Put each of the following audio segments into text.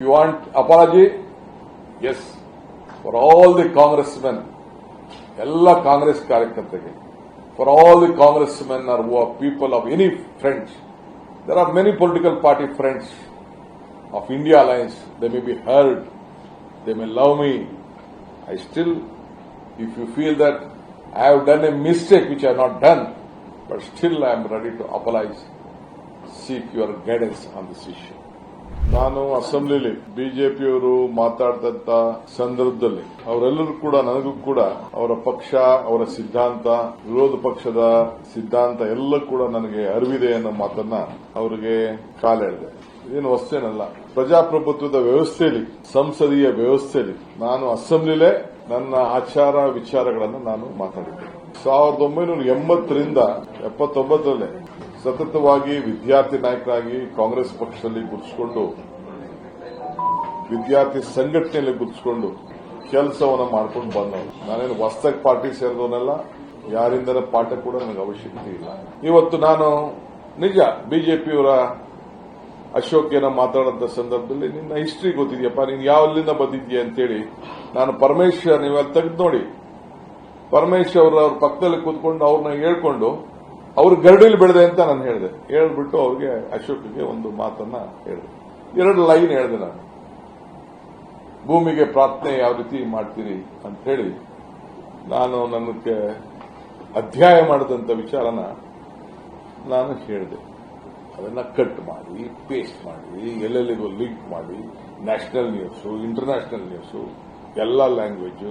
You want apology? Yes. For all the congressmen, ಎಲ್ಲ ಕಾಂಗ್ರೆಸ್ ಕಾರ್ಯಕರ್ತರಿಗೆ for all the Congress men are people of any friends there are many political party friends of India alliance they may be hurt they may love me I still if you feel that I have done a mistake which I have not done, but still I am ready to apologize, seek your guidance on this issue. ನಾನು ಅಸೆಂಬ್ಲಿಲಿ ಬಿಜೆಪಿಯವರು ಮಾತಾಡಿದಂತ ಸಂದರ್ಭದಲ್ಲಿ ಅವರೆಲ್ಲರೂ ಕೂಡ, ನನಗೂ ಕೂಡ ಅವರ ಪಕ್ಷ, ಅವರ ಸಿದ್ಧಾಂತ, ವಿರೋಧ ಪಕ್ಷದ ಸಿದ್ಧಾಂತ ಎಲ್ಲ ಕೂಡ ನನಗೆ ಅರಿವಿದೆ ಅನ್ನೋ ಮಾತನ್ನ ಅವರಿಗೆ ಕಾಲೆಳೆದೆ ಇದೇನು ಹೊಸ್ತೇನಲ್ಲ ಪ್ರಜಾಪ್ರಭುತ್ವದ ವ್ಯವಸ್ಥೆಯಲ್ಲಿ, ಸಂಸದೀಯ ವ್ಯವಸ್ಥೆಯಲ್ಲಿ ನಾನು ಅಸೆಂಬ್ಲಿಲೇ ನನ್ನ ಆಚಾರ ವಿಚಾರಗಳನ್ನು ನಾನು ಮಾತಾಡಿದ್ದೆ. ಸಾವಿರದ ಒಂಬೈನೂರ ಎಂಬತ್ತರಿಂದ ಎಪ್ಪತ್ತೊಂಬತ್ತರಲ್ಲೇ ಸತತವಾಗಿ ವಿದ್ಯಾರ್ಥಿ ನಾಯಕರಾಗಿ ಕಾಂಗ್ರೆಸ್ ಪಕ್ಷದಲ್ಲಿ ಗುರುತಿಸಿಕೊಂಡು, ವಿದ್ಯಾರ್ಥಿ ಸಂಘಟನೆಯಲ್ಲಿ ಗುರುತಿಸಿಕೊಂಡು ಕೆಲಸವನ್ನು ಮಾಡ್ಕೊಂಡು ಬಂದವರು. ನಾನೇನು ಹೊಸದಾಗಿ ಪಾರ್ಟಿ ಸೇರಿದವನೆಲ್ಲ ಯಾರಿಂದನ ಪಾಠ ಕೂಡ ನನಗೆ ಅವಶ್ಯಕತೆ ಇಲ್ಲ. ಇವತ್ತು ನಾನು ನಿಜ ಬಿಜೆಪಿಯವರ ಅಶೋಕ್ ಏನೋ ಮಾತಾಡೋಂಥ ಸಂದರ್ಭದಲ್ಲಿ ನಿನ್ನ ಹಿಸ್ಟ್ರಿ ಗೊತ್ತಿದೆಯಪ್ಪ, ನೀನು ಯಾವಲ್ಲಿಂದ ಬಂದಿದ್ದೀಯ ಅಂತೇಳಿ ನಾನು ಪರಮೇಶ್ವರ್ ನೀವೆಲ್ಲ ತೆಗೆದು ನೋಡಿ. ಪರಮೇಶ್ವರ್ ಅವ್ರ ಪಕ್ಕದಲ್ಲಿ ಕೂತ್ಕೊಂಡು ಅವ್ರನ್ನ ಹೇಳ್ಕೊಂಡು ಅವ್ರು ಗರಡಿಲಿ ಬೆಳೆದೆ ಅಂತ ನಾನು ಹೇಳಿದೆ. ಹೇಳ್ಬಿಟ್ಟು ಅವ್ರಿಗೆ ಅಶೋಕ್ಗೆ ಒಂದು ಮಾತನ್ನ ಹೇಳಿದೆ. ಎರಡು ಲೈನ್ ಹೇಳಿದೆ ನಾನು. ಭೂಮಿಗೆ ಪ್ರಾರ್ಥನೆ ಯಾವ ರೀತಿ ಮಾಡ್ತೀರಿ ಅಂತ ಹೇಳಿ ನಾನು ನನಗೆ ಅಧ್ಯಾಯ ಮಾಡಿದಂಥ ವಿಚಾರನ ನಾನು ಹೇಳಿದೆ. ಅದನ್ನ ಕಟ್ ಮಾಡಿ ಪೇಸ್ಟ್ ಮಾಡಿ, ಎಲ್ಲೆಲ್ಲಿಗೂ ಲಿಂಕ್ ಮಾಡಿ ನ್ಯಾಷನಲ್ ನ್ಯೂಸು ಇಂಟರ್ನ್ಯಾಷನಲ್ ನ್ಯೂಸು ಎಲ್ಲ ಲ್ಯಾಂಗ್ವೇಜು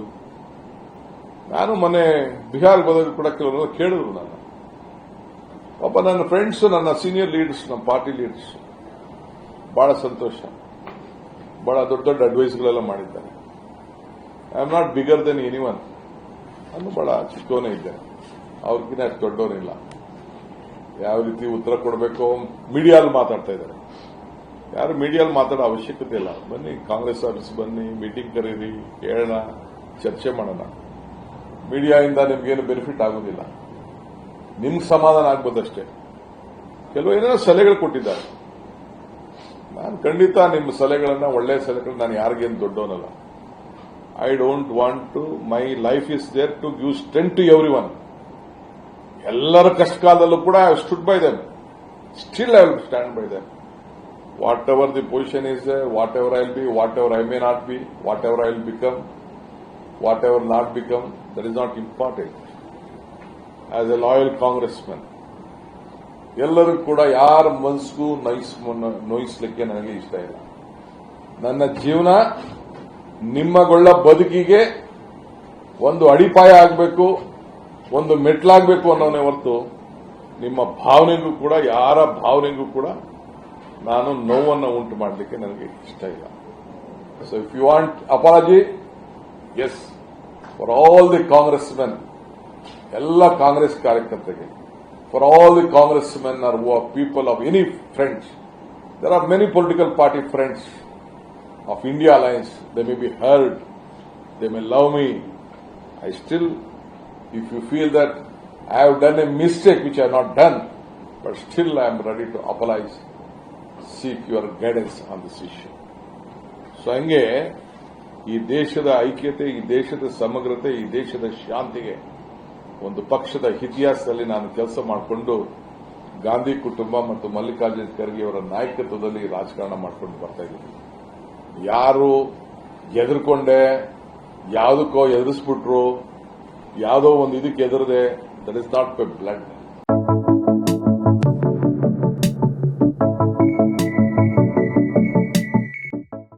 ನಾನು ಮೊನ್ನೆ ಬಿಹಾರ್ಗೆ ಹೋದಾಗ ಕೂಡ ಕೆಲವರು ಕೇಳಿದ್ರು ನಾನು. ಒಬ್ಬ ನನ್ನ ಫ್ರೆಂಡ್ಸ್ ನನ್ನ ಸೀನಿಯರ್ ಲೀಡರ್ಸ್ ನಮ್ಮ ಪಾರ್ಟಿ ಲೀಡರ್ಸ್ ಬಹಳ ಸಂತೋಷ. ಬಹಳ ದೊಡ್ಡ ದೊಡ್ಡ ಅಡ್ವೈಸ್ಗಳೆಲ್ಲ ಮಾಡಿದ್ದಾರೆ. I am not bigger than any one ನಾನು ಬಹಳ ಚಿಕ್ಕವನೇ ಇದ್ದೆ ಅವ್ರಿಗಿನ ಅಷ್ಟು ದೊಡ್ಡವನಿಲ್ಲ. ಯಾವ ರೀತಿ ಉತ್ತರ ಕೊಡಬೇಕು? ಮೀಡಿಯಾಲ್ ಮಾತಾಡ್ತಾ ಇದ್ದಾರೆ. ಯಾರು ಮೀಡಿಯಾಲ್ ಮಾತಾಡೋ ಅವಶ್ಯಕತೆ ಇಲ್ಲ. ಬನ್ನಿ, ಕಾಂಗ್ರೆಸ್ ಆಫೀಸ್ ಬನ್ನಿ ಮೀಟಿಂಗ್ ಕರೀರಿ, ಕೇಳೋಣ, ಚರ್ಚೆ ಮಾಡೋಣ. ಮೀಡಿಯಾದಿಂದ ನಿಮ್ಗೇನು ಬೆನಿಫಿಟ್ ಆಗೋದಿಲ್ಲ. ನಿಮ್ಗೆ ಸಮಾಧಾನ ಆಗ್ಬೋದಷ್ಟೇ. ಕೆಲವು ಏನೇನೋ ಸಲಹೆಗಳು ಕೊಟ್ಟಿದ್ದಾರೆ. ನಾನು ಖಂಡಿತ ನಿಮ್ಮ ಸಲಹೆಗಳನ್ನ ಒಳ್ಳೆಯ ಸಲಹೆಗಳು ನಾನು ಯಾರಿಗೇನು ದೊಡ್ಡವನಲ್ಲ. I don't want to my life is there to give strength to everyone ಎಲ್ಲರ ಕಷ್ಟ ಕಾಲದಲ್ಲೂ ಕೂಡ I stood by them still I will stand by them whatever the position is whatever I will be whatever I may not be whatever I will become whatever not become that is not important as a loyal Congress men ಎಲ್ಲರೂ ಕೂಡ ಯಾರ ಮನಸ್ಸಿಗೂ noise ನೋಯಿಸ್ಲಿಕ್ಕೆ ನನಗೆ ಇಷ್ಟ ಇಲ್ಲ. ನನ್ನ ಜೀವನ ನಿಮ್ಮಗೊಳ್ಳ ಬದುಕಿಗೆ ಒಂದು ಅಡಿಪಾಯ ಆಗಬೇಕು, ಒಂದು ಮೆಟ್ಲಾಗಬೇಕು ಅನ್ನೋನೇ ಹೊರತು ನಿಮ್ಮ ಭಾವನೆಗೂ ಕೂಡ, ಯಾರ ಭಾವನೆಗೂ ಕೂಡ ನಾನು ನೋವನ್ನು ಉಂಟು ಮಾಡಲಿಕ್ಕೆ ನನಗೆ ಇಷ್ಟ ಇಲ್ಲ. So if you want apologies for all the Congress men ಎಲ್ಲ ಕಾಂಗ್ರೆಸ್ ಕಾರ್ಯಕರ್ತರಿಗೆ for all the Congress men are people of any friends there are many political party friends of India alliance they may be hurt they may love me I still if you feel that I have done a mistake which I have not done, but still I am ready to apologize, seek your guidance on this issue. So ಹಂಗೆ ಈ ದೇಶದ ಐಕ್ಯತೆ ಈ ದೇಶದ ಸಮಗ್ರತೆ ಈ ದೇಶದ ಶಾಂತಿಗೆ ಒಂದು ಪಕ್ಷದ ಇತಿಹಾಸದಲ್ಲಿ ನಾನು ಕೆಲಸ ಮಾಡಿಕೊಂಡು ಗಾಂಧಿ ಕುಟುಂಬ ಮತ್ತು ಮಲ್ಲಿಕಾರ್ಜುನ ಖರ್ಗೆ ಅವರ ನಾಯಕತ್ವದಲ್ಲಿ ರಾಜಕಾರಣ ಮಾಡ್ಕೊಂಡು ಬರ್ತಾ ಇದ್ದೀನಿ. ಯಾರು ಎದುರ್ಕೊಂಡೆ ಯಾವುದಕ್ಕೋ ಎದುರಿಸ್ಬಿಟ್ರು ಯಾವುದೋ ಒಂದು ಇದಕ್ಕೆ ಎದುರದೆ that is not my blood